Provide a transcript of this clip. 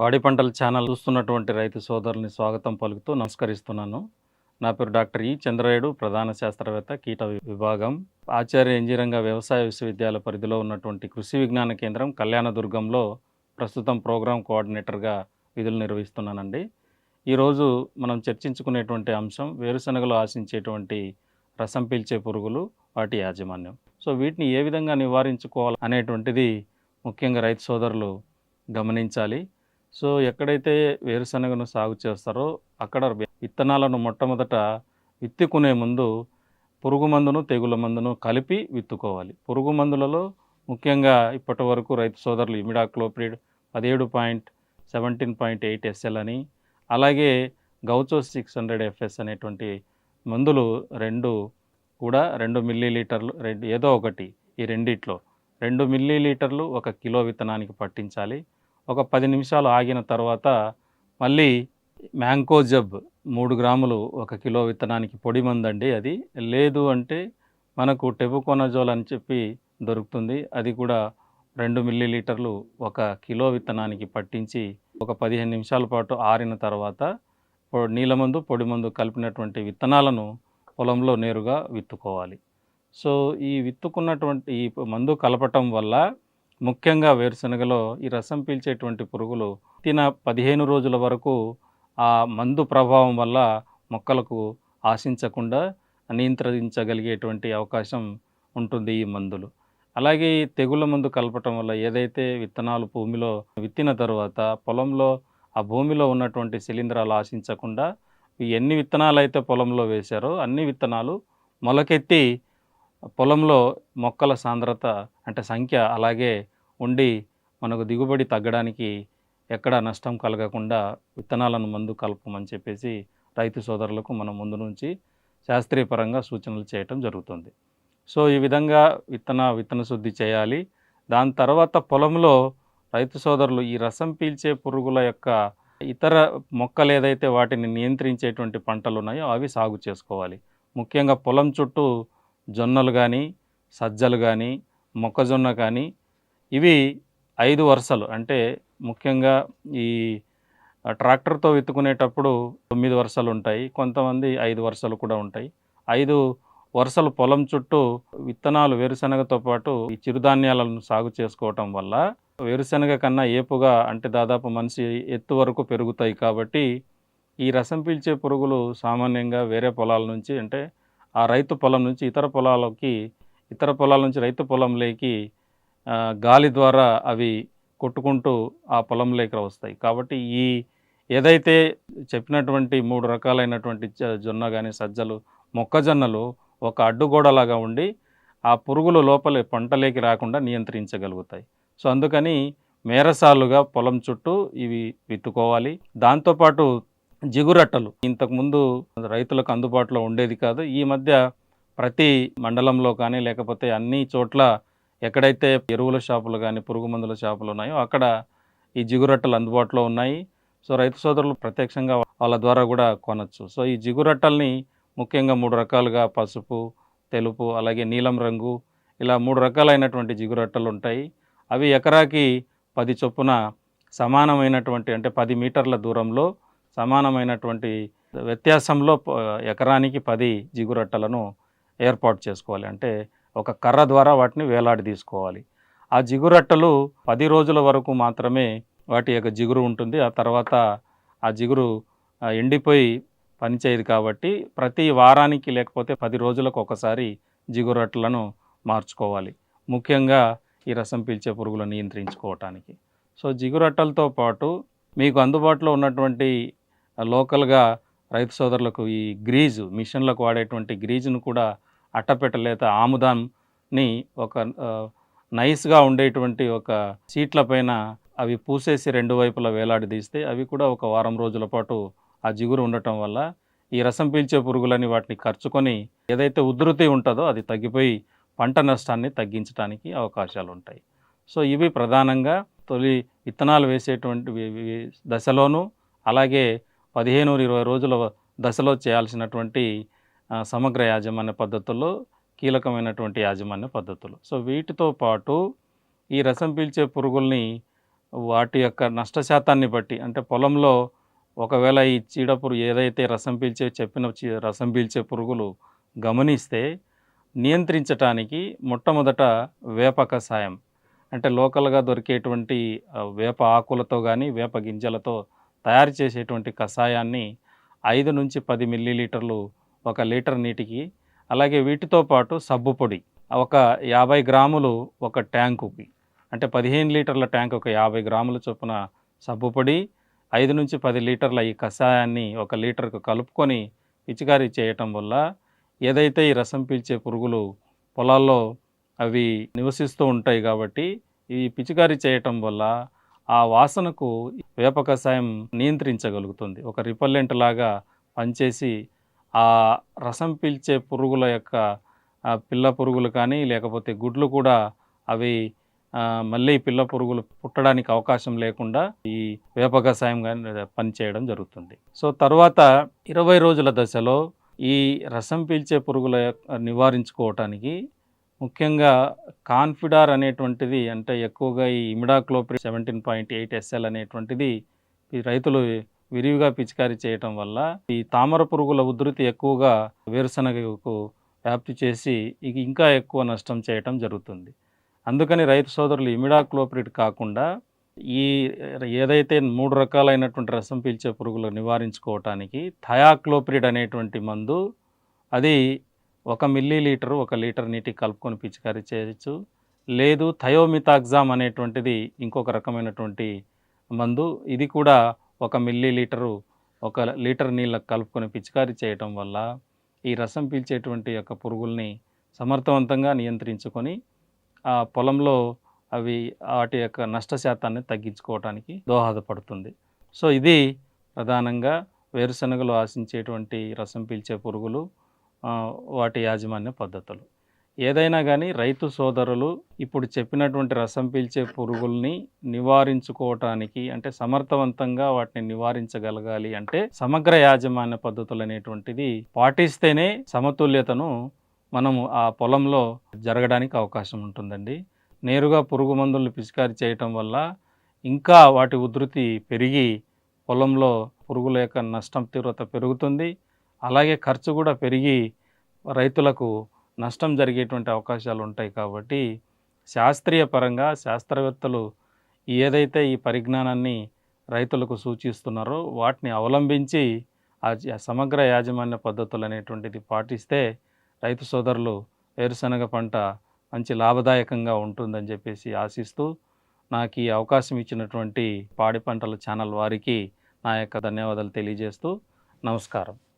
పాడి పంటల ఛానల్ చూస్తున్నటువంటి రైతు సోదరుని స్వాగతం పలుకుతూ నమస్కరిస్తున్నాను. నా పేరు డాక్టర్ ఈ చంద్రయుడు ప్రధాన శాస్త్రవేత్త కీట విభాగం. ఆచార్య ఇంజనీరింగ వ్యవసాయ విశ్వవిద్యాలయ పరిధిలో ఉన్నటువంటి కృషి విజ్ఞాన కేంద్రం కళ్యాణదుర్గంలో ప్రస్తుతం ప్రోగ్రామ్ కోఆర్డినేటర్గా విధులు నిర్వహిస్తున్నానండి. ఈరోజు మనం చర్చించుకునేటువంటి అంశం వేరుశనగలు ఆశించేటువంటి రసం పీల్చే పురుగులు వాటి యాజమాన్యం. సో వీటిని ఏ విధంగా నివారించుకోవాలి అనేటువంటిది ముఖ్యంగా రైతు సోదరులు గమనించాలి. సో ఎక్కడైతే వేరుశనగను సాగు చేస్తారో అక్కడ విత్తనాలను మొట్టమొదట విత్తుకునే ముందు పురుగు మందును తెగుల మందును కలిపి విత్తుకోవాలి. పురుగు మందులలో ముఖ్యంగా ఇప్పటి వరకు రైతు సోదరులు ఇమిడాక్లోప్రిడ్ పదిహేడు point seventeen point eight SL అని అలాగే గౌచో సిక్స్ హండ్రెడ్ ఎఫ్ఎస్ అనేటువంటి మందులు రెండు కూడా రెండు మిల్లీ లీటర్లు రెండు ఏదో ఒకటి ఈ రెండిట్లో. రెండు మిల్లీ లీటర్లు ఒక కిలో విత్తనానికి పట్టించాలి. ఒక పది నిమిషాలు ఆగిన తర్వాత మళ్ళీ మ్యాంకోజబ్ మూడు గ్రాములు ఒక కిలో విత్తనానికి పొడి మందండి. అది లేదు అంటే మనకు టెబుకోనజోల్ అని చెప్పి దొరుకుతుంది. అది కూడా రెండు మిల్లీ లీటర్లు ఒక కిలో విత్తనానికి పట్టించి ఒక పదిహేను నిమిషాల పాటు ఆరిన తర్వాత పొ- నీళ్ళ మందు పొడి మందు కలిపినటువంటి విత్తనాలను పొలంలో నేరుగా విత్తుకోవాలి. సో ఈ విత్తుకున్నటువంటి ఈ మందు కలపటం వల్ల ముఖ్యంగా వేరుశనగలో ఈ రసం పీల్చేటువంటి పురుగులు తిన పదిహేను రోజుల వరకు ఆ మందు ప్రభావం వల్ల మొక్కలకు ఆశించకుండా నియంత్రించగలిగేటువంటి అవకాశం ఉంటుంది ఈ మందులు. అలాగే ఈ తెగుళ్ళ మందు కలపటం వల్ల ఏదైతే విత్తనాలు భూమిలో విత్తిన తర్వాత పొలంలో ఆ భూమిలో ఉన్నటువంటి శిలీంధ్రాలు ఆశించకుండా ఎన్ని విత్తనాలు అయితే పొలంలో వేశారో అన్ని విత్తనాలు మొలకెత్తి పొలంలో మొక్కల సాంద్రత అంటే సంఖ్య అలాగే ఉండి మనకు దిగుబడి తగ్గడానికి ఎక్కడ నష్టం కలగకుండా విత్తనాలను మందు కలపమని చెప్పేసి రైతు సోదరులకు మనం ముందు నుంచి శాస్త్రీయపరంగా సూచనలు చేయటం జరుగుతుంది. సో ఈ విధంగా విత్తన విత్తన శుద్ధి చేయాలి. దాని తర్వాత పొలంలో రైతు సోదరులు ఈ రసం పీల్చే పురుగుల యొక్క ఇతర మొక్కలు ఏదైతే వాటిని నియంత్రించేటువంటి పంటలు ఉన్నాయో అవి సాగు చేసుకోవాలి. ముఖ్యంగా పొలం చుట్టూ జొన్నలు కానీ సజ్జలు కానీ మొక్కజొన్న కానీ ఇవి ఐదు వరుసలు. అంటే ముఖ్యంగా ఈ ట్రాక్టర్తో విత్తుకునేటప్పుడు తొమ్మిది వరుసలు ఉంటాయి. కొంతమంది ఐదు వరుసలు కూడా ఉంటాయి. ఐదు వరుసలు పొలం చుట్టూ విత్తనాలు వేరుశనగతో పాటు ఈ చిరుధాన్యాలను సాగు చేసుకోవటం వల్ల వేరుశనగ కన్నా ఏపుగా అంటే దాదాపు మనిషి ఎత్తు వరకు పెరుగుతాయి కాబట్టి ఈ రసం పీల్చే పురుగులు సామాన్యంగా వేరే పొలాల నుంచి అంటే ఆ రైతు పొలం నుంచి ఇతర పొలాలకి ఇతర పొలాల నుంచి రైతు పొలంలోకి గాలి ద్వారా అవి కొట్టుకుంటూ ఆ పొలంలోకి వస్తాయి. కాబట్టి ఈ ఏదైతే చెప్పినటువంటి మూడు రకాలైనటువంటి జొన్న కానీ సజ్జలు మొక్కజొన్నలు ఒక అడ్డుగోడలాగా ఉండి ఆ పురుగులు లోపల పంటలోకి రాకుండా నియంత్రించగలుగుతాయి. సో అందుకని మేరసాలుగా పొలం చుట్టూ ఇవి విత్తుకోవాలి దాంతోపాటు జిగురట్టలు. ఇంతకుముందు రైతులకు అందుబాటులో ఉండేది కాదు. ఈ మధ్య ప్రతి మండలంలో కానీ లేకపోతే అన్ని చోట్ల ఎక్కడైతే ఎరువుల షాపులు కానీ పురుగు మందుల షాపులు ఉన్నాయో అక్కడ ఈ జిగురట్టలు అందుబాటులో ఉన్నాయి. సో రైతు సోదరులు ప్రత్యక్షంగా వాళ్ళ ద్వారా కూడా కొనచ్చు. సో ఈ జిగురట్టల్ని ముఖ్యంగా మూడు రకాలుగా పసుపు తెలుపు అలాగే నీలం రంగు ఇలా మూడు రకాలైనటువంటి జిగురట్టలు ఉంటాయి. అవి ఎకరాకి పది చొప్పున సమానమైనటువంటి అంటే పది మీటర్ల దూరంలో సమానమైనటువంటి వ్యత్యాసంలో ఎకరానికి పది జిగురట్టలను ఏర్పాటు చేసుకోవాలి. అంటే ఒక కర్ర ద్వారా వాటిని వేలాడి తీసుకోవాలి. ఆ జిగురట్టలు పది రోజుల వరకు మాత్రమే వాటి యొక్క జిగురు ఉంటుంది. ఆ తర్వాత ఆ జిగురు ఎండిపోయి పనిచేయదు కాబట్టి ప్రతి వారానికి లేకపోతే పది రోజులకు ఒకసారి జిగురట్టలను మార్చుకోవాలి. ముఖ్యంగా ఈ రసం పీల్చే పురుగులను నియంత్రించుకోవటానికి. సో జిగురట్టలతో పాటు మీకు అందుబాటులో ఉన్నటువంటి లోకల్గా రైతు సోదరులకు ఈ గ్రీజు మిషన్లకు వాడేటువంటి గ్రీజును కూడా అట్టపెట్ట లేత ఆముదాన్ని ఒక నైస్గా ఉండేటువంటి ఒక సీట్ల పైన అవి పూసేసి రెండు వైపులా వేలాడదీస్తే అవి కూడా ఒక వారం రోజుల పాటు ఆ జిగురు ఉండటం వల్ల ఈ రసం పీల్చే పురుగులని వాటిని ఖర్చుకొని ఏదైతే ఉధృతి ఉంటుందో అది తగ్గిపోయి పంట నష్టాన్ని తగ్గించడానికి అవకాశాలు ఉంటాయి సో ఇవి ప్రధానంగా తొలి విత్తనాలు వేసేటువంటి దశలోనూ అలాగే పదిహేను ఇరవై రోజుల దశలో చేయాల్సినటువంటి సమగ్ర యాజమాన్య పద్ధతుల్లో కీలకమైనటువంటి యాజమాన్య పద్ధతులు. సో వీటితో పాటు ఈ రసం పీల్చే పురుగుల్ని వాటి యొక్క నష్ట శాతాన్ని బట్టి అంటే పొలంలో ఒకవేళ ఈ చీడపురుగు ఏదైతే రసం పీల్చే చెప్పిన చీ- రసం పీల్చే పురుగులు గమనిస్తే నియంత్రించటానికి మొట్టమొదట వేప కషాయం అంటే లోకల్గా దొరికేటువంటి వేప ఆకులతో కానీ వేప గింజలతో తయారు చేసేటువంటి కషాయాన్ని ఐదు నుంచి పది మిల్లీలీటర్లు ఒక లీటర్ నీటికి అలాగే వీటితో పాటు సబ్బు పొడి ఒక యాభై గ్రాములు ఒక ట్యాంకుకి అంటే పదిహేను లీటర్ల ట్యాంక్ ఒక యాభై గ్రాముల చొప్పున సబ్బు పొడి ఐదు నుంచి పది లీటర్ల ఈ కషాయాన్ని ఒక లీటర్కు కలుపుకొని పిచికారీ చేయటం వల్ల ఏదైతే ఈ రసం పీల్చే పురుగులు పొలాల్లో అవి నివసిస్తూ ఉంటాయి కాబట్టి ఈ పిచికారీ చేయటం వల్ల ఆ వాసనకు వేప కషాయం నియంత్రించగలుగుతుంది. ఒక రిపల్లెంట్ లాగా పనిచేసి ఆ రసం పీల్చే పురుగుల యొక్క పిల్ల పురుగులు కానీ లేకపోతే గుడ్లు కూడా అవి మళ్ళీ పిల్ల పురుగులు పుట్టడానికి అవకాశం లేకుండా ఈ వేప కషాయం కానీ పనిచేయడం జరుగుతుంది. సో తర్వాత ఇరవై రోజుల దశలో ఈ రసం పీల్చే పురుగుల యొక్క నివారించుకోవటానికి ముఖ్యంగా కాన్ఫిడార్ అనేటువంటిది అంటే ఎక్కువగా ఈ imidacloprid seventeen point eight SL అనేటువంటిది ఈ రైతులు విరివిగా పిచికారీ చేయటం వల్ల ఈ తామర పురుగుల ఉధృతి ఎక్కువగా వేరుశనగకు వ్యాప్తి చేసి ఇక ఇంకా ఎక్కువ నష్టం చేయటం జరుగుతుంది. అందుకని రైతు సోదరులు ఇమిడాక్లోప్రిడ్ కాకుండా ఈ ఏదైతే మూడు రకాలైనటువంటి రసం పీల్చే పురుగులు నివారించుకోవటానికి థయాక్లోప్రిడ్ అనేటువంటి మందు అది ఒక మిల్లీ లీటరు ఒక లీటర్ నీటికి కలుపుకొని పిచికారీ చేయొచ్చు. లేదు థయోమితాగ్జామ్ అనేటువంటిది ఇంకొక రకమైనటువంటి మందు. ఇది కూడా ఒక మిల్లీ లీటరు ఒక లీటర్ నీళ్ళకు కలుపుకొని పిచికారీ చేయటం వల్ల ఈ రసం పీల్చేటువంటి యొక్క పురుగుల్ని సమర్థవంతంగా నియంత్రించుకొని ఆ పొలంలో అవి వాటి యొక్క నష్ట శాతాన్ని తగ్గించుకోవటానికి దోహదపడుతుంది. సో ఇది ప్రధానంగా వేరుశనగలు ఆశించేటువంటి రసం పీల్చే పురుగులు. వాటి యాజమాన్య పద్ధతులు. ఏదైనా కానీ రైతు సోదరులు ఇప్పుడు చెప్పినటువంటి రసం పీల్చే పురుగుల్ని నివారించుకోవటానికి అంటే సమర్థవంతంగా వాటిని నివారించగలగాలి అంటే సమగ్ర యాజమాన్య పద్ధతులు అనేటువంటిది పాటిస్తేనే సమతుల్యతను మనము ఆ పొలంలో జరగడానికి అవకాశం ఉంటుందండి. నేరుగా పురుగు మందులు పిచికారీ చేయటం వల్ల ఇంకా వాటి ఉధృతి పెరిగి పొలంలో పురుగుల యొక్క నష్టం తీవ్రత పెరుగుతుంది. అలాగే ఖర్చు కూడా పెరిగి రైతులకు నష్టం జరిగేటువంటి అవకాశాలు ఉంటాయి కాబట్టి శాస్త్రీయ పరంగా శాస్త్రవేత్తలు ఏదైతే ఈ పరిజ్ఞానాన్ని రైతులకు సూచిస్తున్నారో వాటిని అవలంబించి ఆ సమగ్ర యాజమాన్య పద్ధతులు అనేటువంటిది పాటిస్తే రైతు సోదరులు వేరుశనగ పంట మంచి లాభదాయకంగా ఉంటుందని చెప్పేసి ఆశిస్తూ నాకు ఈ అవకాశం ఇచ్చినటువంటి పాడి పంటల ఛానల్ వారికి నా యొక్క ధన్యవాదాలు తెలియజేస్తూ నమస్కారం.